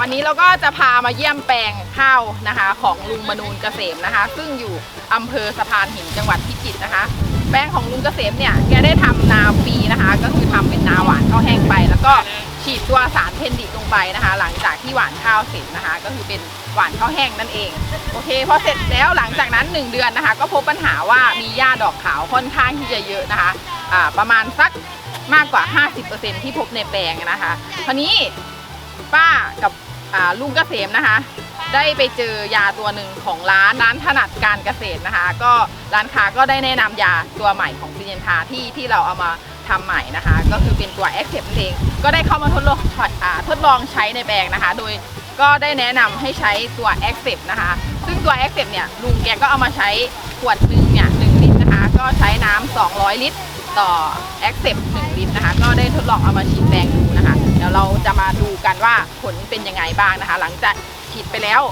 วันนี้เราก็จะพามาเยี่ยมแปลงข้าวนะคะ ของลุงมนูนเกษมนะคะ ซึ่งอยู่อำเภอสะพานหินจังหวัดพิจิตรนะคะ แปลงของลุงเกษมเนี่ยแกได้ทำนาปีนะคะ ก็คือทำเป็นนาหวานข้าวแห้งไป แล้วก็ฉีดตัวสารเพนดิตลงไปนะคะ หลังจากที่หวานข้าวเสร็จนะคะ ก็คือเป็นหวานข้าวแห้งนั่นเองโอเคพอเสร็จแล้วหลังจากนั้น 1 เดือนนะคะ ก็พบปัญหาว่ามีหญ้าดอกขาวค่อนข้างที่จะเยอะนะคะอ่าประมาณสักมากกว่า 50%ที่พบในแปลงนะคะคราวนี้ ป้ากับอ่าลุงเกษมนะคะ ได้ไปเจอยาตัวหนึ่งของร้านร้านถนัดการเกษตรนะคะ ก็ร้านค้าก็ได้แนะนำยาตัวใหม่ของซินเยนทาที่ที่เราเอามาทำใหม่นะคะ ก็คือเป็นตัว a c t i v e นั่นเองก็ได้เข้ามาทดลองอ่าทดลองใช้ในแปลงนะคะ โดยก็ได้แนะนำให้ใช้ตัว a c t i v e นะคะ ซึ่งตัว a c t i v e เนี่ยลุงแกก็เอามาใช้ขวดหนึ่งเนี่ยหนึ่งลิตรนะคะ ก็ใช้น้ำ200 ลิตร ต่อ a c t i v e 1ลิตรนะคะ ก็ได้ทดลองเอามาฉีดแปลงดู ดี๋ยวเราจะมาดูกันว่าผลเป็นยังไงบ้างนะคะ หลังจากฉีดไปแล้ว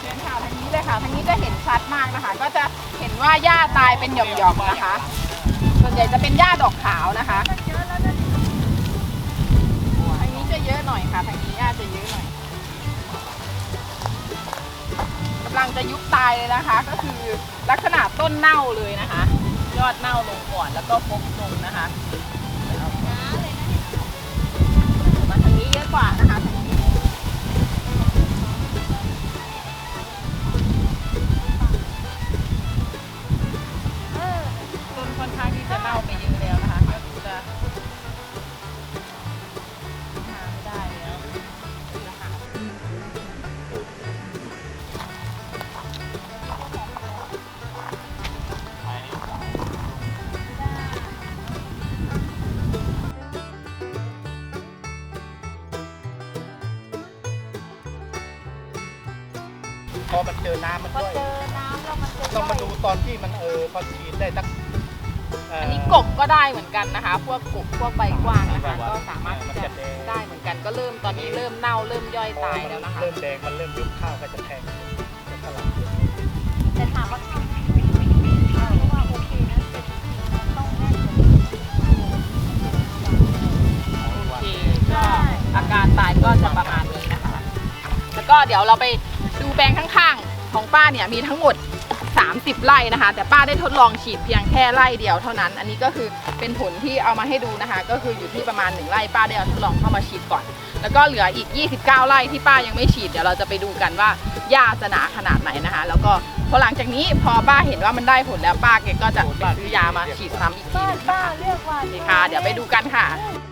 เชิญค่ะทางนี้เลยค่ะทางนี้จะเห็นชัดมากนะคะ ก็จะเห็นว่าหญ้าตายเป็นหย่อมๆนะคะ ส่วนใหญ่จะเป็นหญ้าดอกขาวนะคะทางนี้จะเยอะหน่อยค่ะทางนี้หญ้าจะเยอะหน่อยกำลังจะยุบตายเลยนะคะ ก็คือลักษณะต้นเน่าเลยนะคะ ยอดเน่าลงก่อนแล้วก็ฟกลงนะคะ พอมันเจอน้ำมันพอด้วยเจอน้ำแล้วมันจะต้องมาดูตอนที่มันเออพอฉีดได้สักเอันนี้กบก็ได้เหมือนกันนะคะ พวกกบพวกใบกว้างนะคะก็สามารถที่จะได้เหมือนกันก็เริ่มตอนนี้เริ่มเน่าเริ่มย่อยตายแล้วนะคะ เริ่มแดงมันเริ่มยุบข้าวก็จะแทงจะสลับแต่ถามว่าเออว่าโอเคนะแต่ต้องแน่นกว่านี้โอเคก็อาการตายก็จะประมาณนี้นะคะ แล้วก็เดี๋ยวเราไปดูแป ลงข้างๆ ของป้าเนี่ยมีทั้งหมด 30 ไร่นะคะ แต่ป้าได้ทดลองฉีดเพียงแค่ไร่เดียวเท่านั้น อันนี้ก็คือเป็นผลที่เอามาให้ดูนะคะ ก็คืออยู่ที่ประมาณ1ไร่ป้าได้เอาทดลองเข้ามาฉีดก่อน แล้วก็เหลืออีก 29 ไร่ที่ป้ายังไม่ฉีดเดี๋ยวเราจะไปดูกันว่าหญ้าจะหนาขนาดไหนนะคะ แล้วก็พอหลังจากนี้พอป้าเห็นว่ามันได้ผลแล้วป้าแกก็จะไปซื้อยามาฉีดซ้ำอีกทีบ้าหนนึงป้าเรียกว่าโอเคค่ะ เดี๋ยวไปดูกันค่ะเ